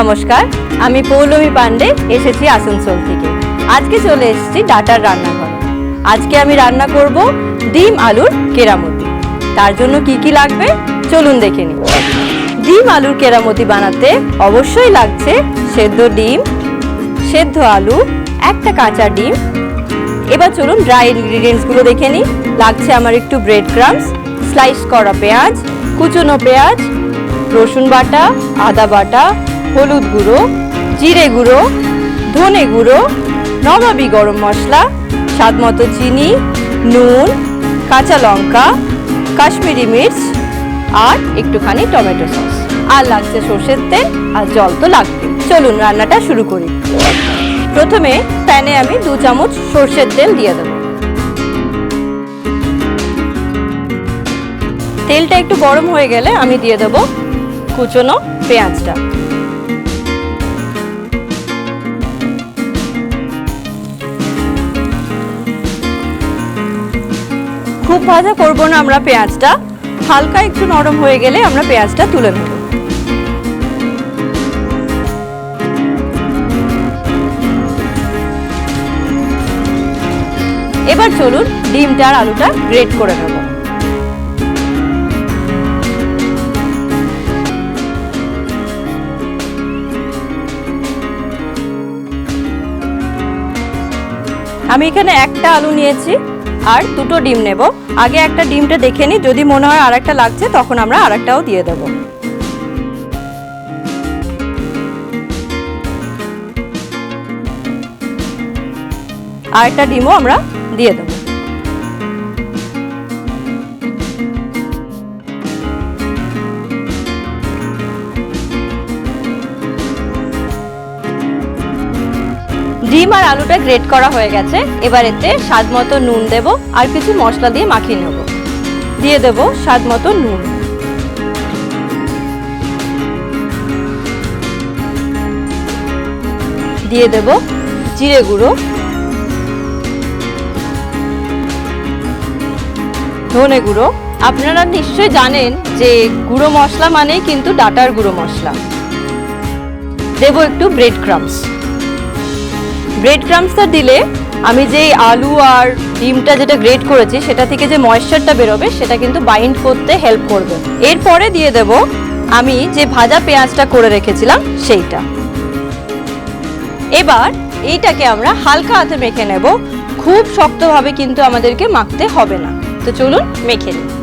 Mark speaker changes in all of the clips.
Speaker 1: নমস্কার, আমি পৌলমী পান্ডে এসেছি আসানসোল থেকে। আজকে চলে এসেছি ডাটার রান্নাঘরে। আজকে আমি রান্না করব ডিম আলুর কেরামতি। তার জন্য কি কি লাগবে? চলুন দেখে নিই। ডিম আলুর কেরামতি বানাতে অবশ্যই লাগছে সেদ্ধ ডিম, সেদ্ধ আলু, একটা কাঁচা ডিম। এবার চলুন ড্রাই ইনগ্রিডিয়েন্টসগুলো দেখে নিই। লাগছে আমার একটু ব্রেড ক্রামস স্লাইস করা পেঁয়াজ, কুচনো পেঁয়াজ, রসুন বাটা, আদা বাটা হলুদ গুঁড়ো, জিরে গুঁড়ো, ধনে গুঁড়ো, নবাবি গরম মশলা স্বাদ মতো চিনি, নুন, কাঁচা লঙ্কা, কাশ্মীরি মির্চ আর একটুখানি টমেটো সস। আর লাগছে সর্ষের তেল আর জল তো লাগবে চলুন রান্নাটা শুরু করি। প্রথমে প্যানে আমি দু চামচ সর্ষের তেল দিয়ে দেবো। তেলটা একটু গরম হয়ে গেলে আমি দিয়ে দেবো কুচনো পেঁয়াজটা। ভাজা করব না আমরা পেঁয়াজটা। হালকা একটু নরম হয়ে গেলে আমরা পেঁয়াজটা তুলে নেব। এবার চলুন ডিমটা আর আলুটা গ্রেট করে নেব। আমি এখানে একটা আলু নিয়েছি। আর দুটো ডিম নেব। আগে একটা ডিমটা দেখে নিই যদি মনে হয় আর একটা লাগছে, তখন আমরা আর একটাও দিয়ে দেবো। আর একটা ডিমও আমরা দিয়ে দেবো। আলুটা গ্রেট করা হয়ে গেছে। এবার এতে স্বাদ মতো নুন দেব আর কিছু মশলা দিয়ে মাখিয়ে নেব। দিয়ে দেব স্বাদ মতো নুন। দিয়ে দেব জিরে গুঁড়ো। ধনে গুঁড়ো। আপনারা নিশ্চয়ই জানেন যে গুঁড়ো মশলা মানেই কিন্তু ডাটার গুঁড়ো মশলা। দেব একটু ব্রেড ক্রামস ব্রেড ক্রামসটা দিলে আমি যে আলু আর ডিমটা যেটা গ্রেট করেছি, সেটা থেকে যে ময়েশ্চারটা বেরোবে, সেটা কিন্তু বাইন্ড করতে হেল্প করবে। এরপরে দিয়ে দেব আমি যে ভাজা পেঁয়াজটা করে রেখেছিলাম, সেইটা। এবার এইটাকে আমরা হালকা হাতে মেখে নেব। খুব শক্তভাবে কিন্তু আমাদেরকে মাখতে হবে না। তো চলুন মেখে নিই।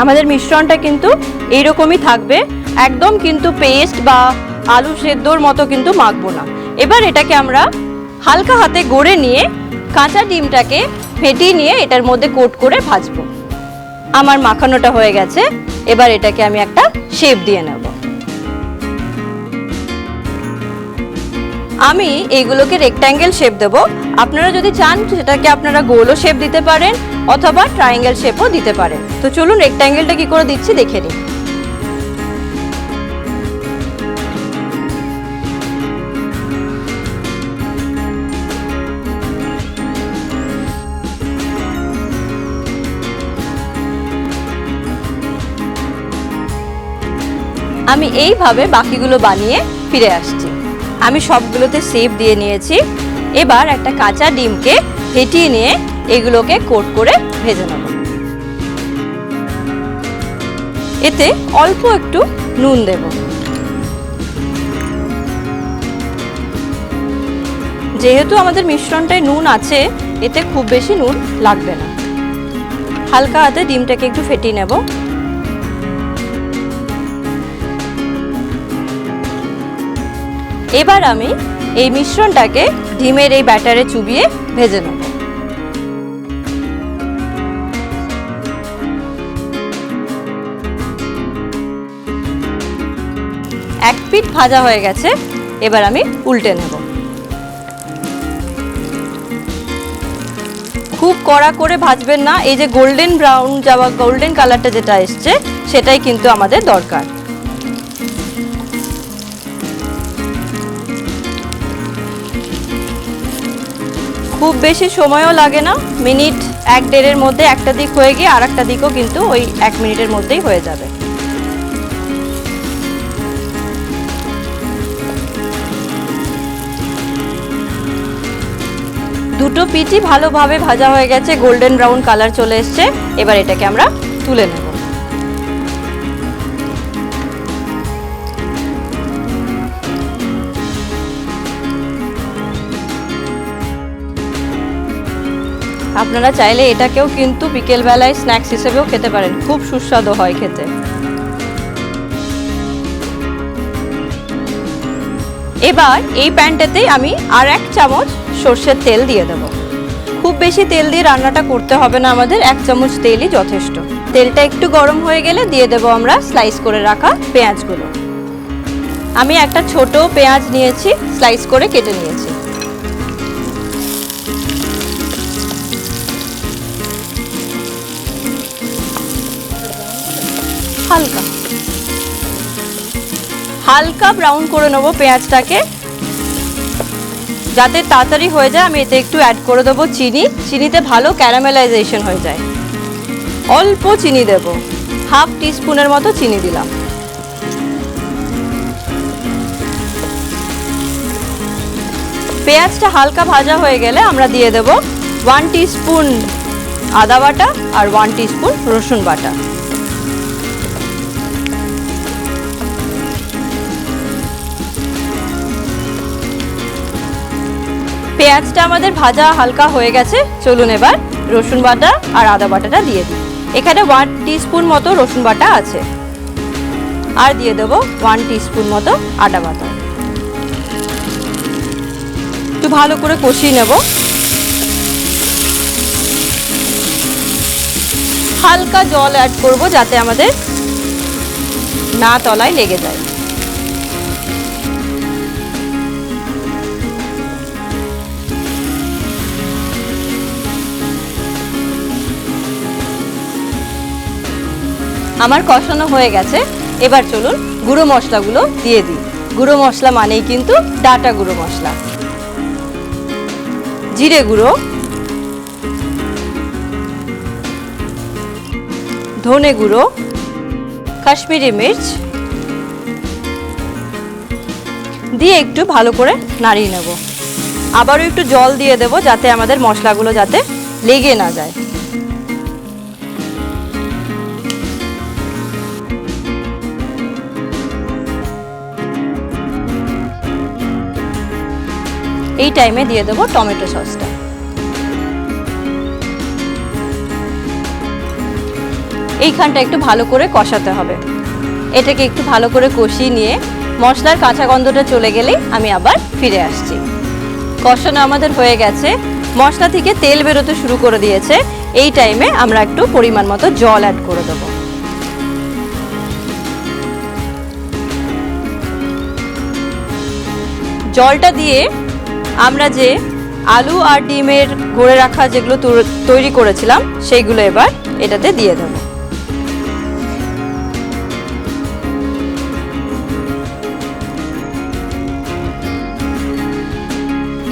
Speaker 1: আমাদের মিশ্রণটা কিন্তু এইরকমই থাকবে। একদম কিন্তু পেস্ট বা আলু সেদ্ধর মতো কিন্তু মাখবো না। এবার এটাকে আমরা হালকা হাতে গড়ে নিয়ে কাঁচা ডিমটাকে ফেটিয়ে নিয়ে এটার মধ্যে কোট করে ভাজবো। আমার মাখানোটা হয়ে গেছে। এবার এটাকে আমি একটা শেপ দিয়ে নেব। আমি এইগুলোকে রেক্ট্যাঙ্গেল শেপ দেব। আপনারা যদি চান, সেটাকে আপনারা গোলও শেপ দিতে পারেন অথবা ট্রায়াঙ্গেল শেপও দিতে পারেন। তো চলুন রেক্ট্যাঙ্গেলটা কি করে দিচ্ছি দেখে নিই। আমি এইভাবে বাকিগুলো বানিয়ে ফিরে আসছি। আমি সবগুলোতে সেপ দিয়ে নিয়েছি। এবার একটা কাঁচা ডিমকে ফেটিয়ে নিয়ে এগুলোকে কোট করে ভেজে নেব। এতে অল্প একটু নুন দেব। যেহেতু আমাদের মিশ্রণটায় নুন আছে, এতে খুব বেশি নুন লাগবে না। হালকা হাতে ডিমটাকে একটু ফেটিয়ে নেব। এবার আমি এই মিশ্রণটাকে ডিমের এই ব্যাটারে চুবিয়ে ভেজে নেব। এক পিঠ ভাজা হয়ে গেছে, এবার আমি উল্টে নেব। খুব কড়া করে ভাজবেন না, এই যে গোল্ডেন ব্রাউন যাওয়া গোল্ডেন কালারটা যেটা এসছে, সেটাই কিন্তু আমাদের দরকার। খুব বেশি সময়ও লাগে না। মিনিট এক দেড়ের মধ্যে একটা দিক হয়ে গিয়ে আর একটা দিকও কিন্তু ওই এক মিনিটের মধ্যেই হয়ে যাবে। দুটো পিঠই ভালোভাবে ভাজা হয়ে গেছে গোল্ডেন ব্রাউন কালার চলে এসছে। এবার এটাকে আমরা তুলে নেব। আপনারা চাইলে এটাকেও কিন্তু বিকেলবেলায় স্ন্যাক্স হিসেবেও খেতে পারেন। খুব সুস্বাদু হয় খেতে। এবার এই প্যানটাতেই আমি আর এক চামচ সর্ষের তেল দিয়ে দেবো। খুব বেশি তেল দিয়ে রান্নাটা করতে হবে না আমাদের, এক চামচ তেলই যথেষ্ট। তেলটা একটু গরম হয়ে গেলে দিয়ে দেবো আমরা স্লাইস করে রাখা পেঁয়াজগুলো। আমি একটা ছোট পেঁয়াজ নিয়েছি, স্লাইস করে কেটে নিয়েছি। হালকা। হালকা ব্রাউন করে নেব পেঁয়াজটাকে। যাতে তাড়াতাড়ি হয়ে যায়, আমি এতে একটু অ্যাড করে দেবো চিনি। চিনিতে ভালো ক্যারামেলাইজেশন হয়ে যায়। অল্প চিনি দেব। হাফ টিস্পুনের মতো চিনি দিলাম। পেঁয়াজটা হালকা ভাজা হয়ে গেলে আমরা দিয়ে দেব ওয়ান টিস্পুন আদা বাটা আর ওয়ান টিস্পুন রসুন বাটা। পেঁয়াজটা আমাদের ভাজা হালকা হয়ে গেছে, চলুন এবার রসুন বাটা আর আদা বাটাটা দিয়ে দিই। এখানে ওয়ান টিস্পুন মতো রসুন বাটা আছে। আর দিয়ে দেবো ওয়ান টিস্পুন মতো আদা বাটা। একটু ভালো করে কষিয়ে নেব। হালকা জল অ্যাড করব যাতে আমাদের না তলায় লেগে যায়। আমার কষানো হয়ে গেছে। এবার চলুন গুঁড়ো মশলাগুলো দিয়ে দিই। গুঁড়ো মশলা মানেই কিন্তু ডাটা গুঁড়ো মশলা। জিরে গুঁড়ো। ধনে গুঁড়ো। কাশ্মীরি মির্চ। দিয়ে একটু ভালো করে নাড়িয়ে নেব। আবারও একটু জল দিয়ে দেব যাতে আমাদের মশলাগুলো যাতে লেগে না যায়। এই টাইমে দিয়ে দেবো টমেটো সসটা। এইখানটা একটু ভালো করে কষাতে হবে। এটাকে একটু ভালো করে কষিয়ে নিয়ে মশলার কাঁচা গন্ধটা চলে গেলেই আমি আবার ফিরে আসছি। কষানো আমাদের হয়ে গেছে। মশলা থেকে তেল বেরোতে শুরু করে দিয়েছে। এই টাইমে আমরা একটু পরিমাণ মতো জল অ্যাড করে দেবো। জলটা দিয়ে আমরা যে আলু আর ডিমের গড়ে রাখা যেগুলো তৈরি করেছিলাম, সেইগুলো এবার এটাতে দিয়ে দেবো।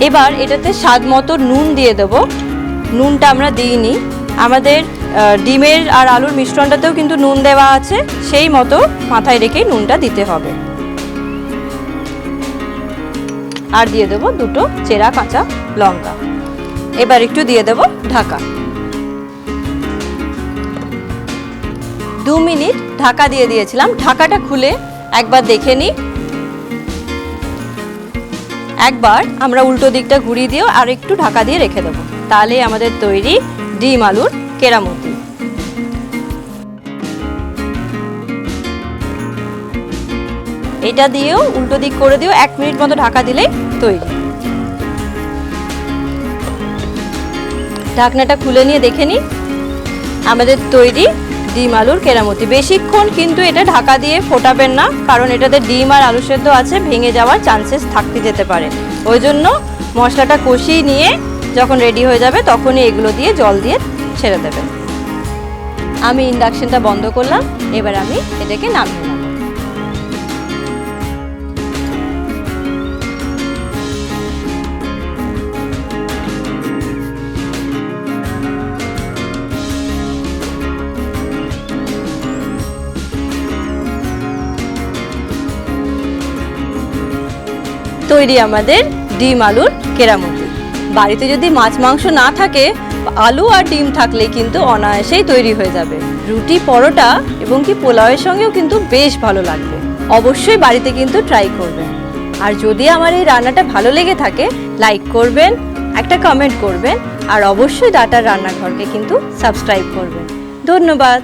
Speaker 1: এবার এটাতে স্বাদ মতো নুন দিয়ে দেবো। নুনটা আমরা দিইনি। আমাদের ডিমের আর আলুর মিশ্রণটাতেও কিন্তু নুন দেওয়া আছে। সেই মতো মাথায় রেখেই নুনটা দিতে হবে। আর দিয়ে দেবো দুটো চেরা কাঁচা লঙ্কা। এবার একটু দিয়ে দেবো ঢাকা। দু মিনিট ঢাকা দিয়ে দিয়েছিলাম। ঢাকাটা খুলে একবার দেখে নিই। একবার আমরা উল্টো দিকটা ঘুরিয়ে দিয়েও আর একটু ঢাকা দিয়ে রেখে দেবো। তাহলেই আমাদের তৈরি ডিম আলুর কেরামতি। এটা দিয়েও, উল্টো দিক করে দিও এক মিনিট মতো ঢাকা দিলেই তৈরি। ঢাকনাটা খুলে নিয়ে দেখে নিই। আমাদের তৈরি ডিম আলুর কেরামতি। বেশিক্ষণ কিন্তু এটা ঢাকা দিয়ে ফোটাবেন না, কারণ এটাতে ডিম আর আলু সেদ্ধ আছে, ভেঙে যাওয়ার চান্সেস থাকতে যেতে পারে। ওই জন্য মশলাটা কষিয়ে নিয়ে যখন রেডি হয়ে যাবে, তখনই এগুলো দিয়ে জল দিয়ে ছেড়ে দেবেন। আমি ইন্ডাকশনটা বন্ধ করলাম, এবার আমি এটাকে নামিয়ে তৈরি আমাদের ডিম আলুর কেরামতি। বাড়িতে যদি মাছ মাংস না থাকে, আলু আর ডিম থাকলে কিন্তু অনায়াসেই তৈরি হয়ে যাবে। রুটি, পরোটা এবং কি পোলাওয়ের সঙ্গেও কিন্তু বেশ ভালো লাগবে। অবশ্যই বাড়িতে কিন্তু ট্রাই করবেন। আর যদি আমার এই রান্নাটা ভালো লেগে থাকে লাইক করবেন, একটা কমেন্ট করবেন, আর অবশ্যই ডাটার রান্নাঘরকে কিন্তু সাবস্ক্রাইব করবেন। ধন্যবাদ।